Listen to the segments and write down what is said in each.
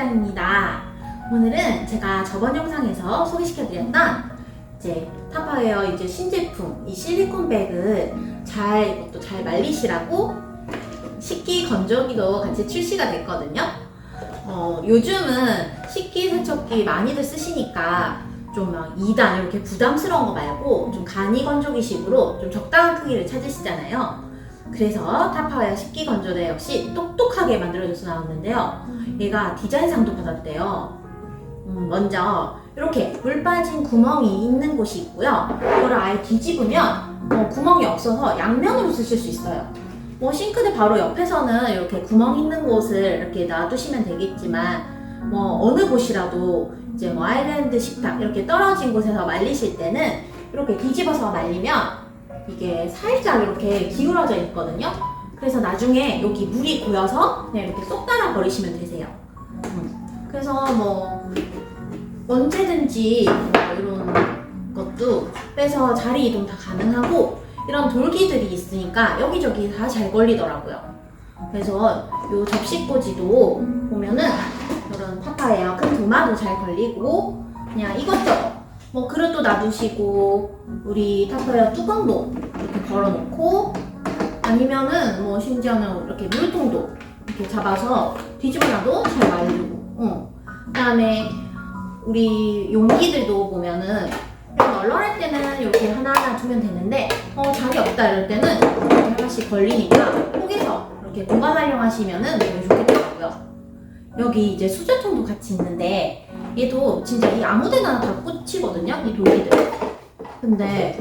팀장입니다. 오늘은 제가 저번 영상에서 소개시켜드렸던 이제 타파웨어 이제 신제품 이 실리콘 백을 잘 이것도 잘 말리시라고 식기 건조기도 같이 출시가 됐거든요. 어, 요즘은 식기 세척기 많이들 쓰시니까 좀 막 2단 이렇게 부담스러운 거 말고 좀 간이 건조기식으로 좀 적당한 크기를 찾으시잖아요. 그래서 타파웨어 식기 건조대 역시 똑똑하게 만들어져서 나왔는데요. 얘가 디자인상도 받았대요. 음, 먼저 이렇게 물 빠진 구멍이 있는 곳이 있고요. 이거를 아예 뒤집으면 어, 구멍이 없어서 양면으로 쓰실 수 있어요. 뭐 싱크대 바로 옆에서는 이렇게 구멍 있는 곳을 이렇게 놔두시면 되겠지만 뭐 어느 곳이라도 이제 뭐 아일랜드 식탁 이렇게 떨어진 곳에서 말리실 때는 이렇게 뒤집어서 말리면 이게 살짝 이렇게 기울어져 있거든요. 그래서 나중에 여기 물이 고여서 그냥 이렇게 쏙 따라 버리시면 되세요. 음. 그래서 뭐 언제든지 뭐 이런 것도 빼서 자리 이동 다 가능하고 이런 돌기들이 있으니까 여기저기 다 잘 걸리더라고요. 그래서 요 접시꽂이도 보면은 이런 파파예요. 큰 도마도 잘 걸리고 그냥 이것저것 뭐 그릇도 놔두시고 우리 타파웨어 뚜껑도 이렇게 걸어놓고 아니면은 뭐 심지어는 이렇게 물통도 이렇게 잡아서 뒤집어놔도 잘 말리고 어. 그다음에 우리 용기들도 보면은 좀 널널할 때는 이렇게 하나하나 두면 되는데 어 자리 없다 이럴 때는 이렇게 하나씩 걸리니까 포개서 이렇게 공간 활용하시면은 되게 좋겠더라고요. 여기 이제 수저통도 같이 있는데 얘도 진짜 이 아무데나 다 꽂히거든요 이 돌기들. 근데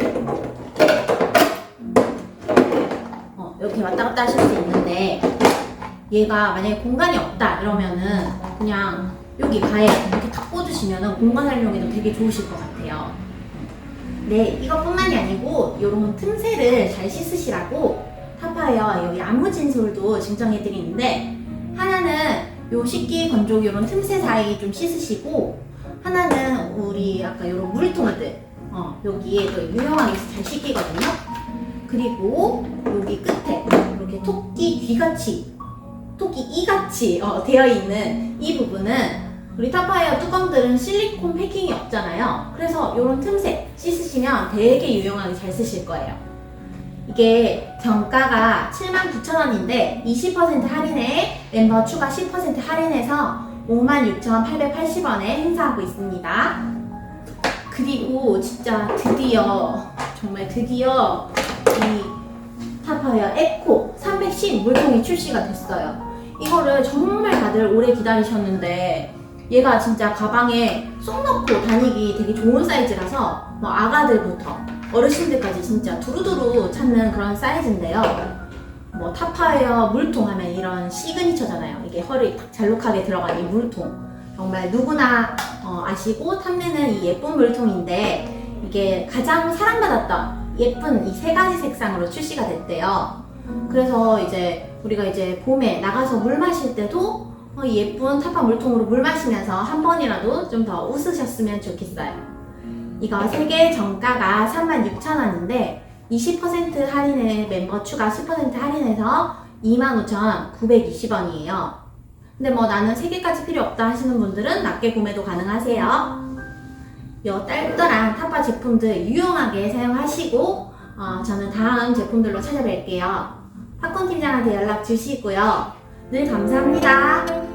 어, 이렇게 왔다 갔다 하실 수 있는데 얘가 만약에 공간이 없다 이러면은 그냥 여기 가에 이렇게 다 꽂으시면은 공간 활용에도 되게 좋으실 것 같아요. 네, 이것뿐만이 아니고 이런 틈새를 잘 씻으시라고 타파웨어 여기 안무 진솔도 증정해 드리는데 하나는 요 식기 건조기 이런 틈새 사이 좀 씻으시고 하나는 우리 아까 이런 물통들 어, 여기에 또 유용하게 잘 씻기거든요. 그리고 여기 끝에 이렇게 토끼 귀같이 토끼 이같이 어, 되어 있는 이 부분은 우리 타파웨어 뚜껑들은 실리콘 패킹이 없잖아요. 그래서 이런 틈새 씻으시면 되게 유용하게 잘 쓰실 거예요. 이게 정가가 79,000원인데 20% 할인에 멤버 추가 10% 할인해서 56,880원에 행사하고 있습니다. 그리고 진짜 드디어 정말 드디어 이 타파웨어 에코 310 물통이 출시가 됐어요. 이거를 정말 다들 오래 기다리셨는데 얘가 진짜 가방에 쏙 넣고 다니기 되게 좋은 사이즈라서 뭐 아가들부터 어르신들까지 진짜 두루두루 찾는 그런 사이즈인데요. 뭐 타파웨어 물통 하면 이런 시그니처잖아요. 이게 허리 딱 잘록하게 들어간 이 물통. 정말 누구나 어, 아시고 탐내는 이 예쁜 물통인데 이게 가장 사랑받았던 예쁜 이 세 가지 색상으로 출시가 됐대요. 그래서 이제 우리가 이제 봄에 나가서 물 마실 때도 예쁜 타파 물통으로 물 마시면서 한 번이라도 좀 더 웃으셨으면 좋겠어요. 이거 세개 정가가 36,000원인데 20% 할인에 멤버 추가 10% 할인해서 25,920원이에요. 근데 뭐 나는 세 개까지 필요 없다 하시는 분들은 낮게 구매도 가능하세요. 요 딸딸한 타파 제품들 유용하게 사용하시고 어, 저는 다음 제품들로 찾아뵐게요. 팝콘 팀장한테 연락 주시고요. 늘 감사합니다.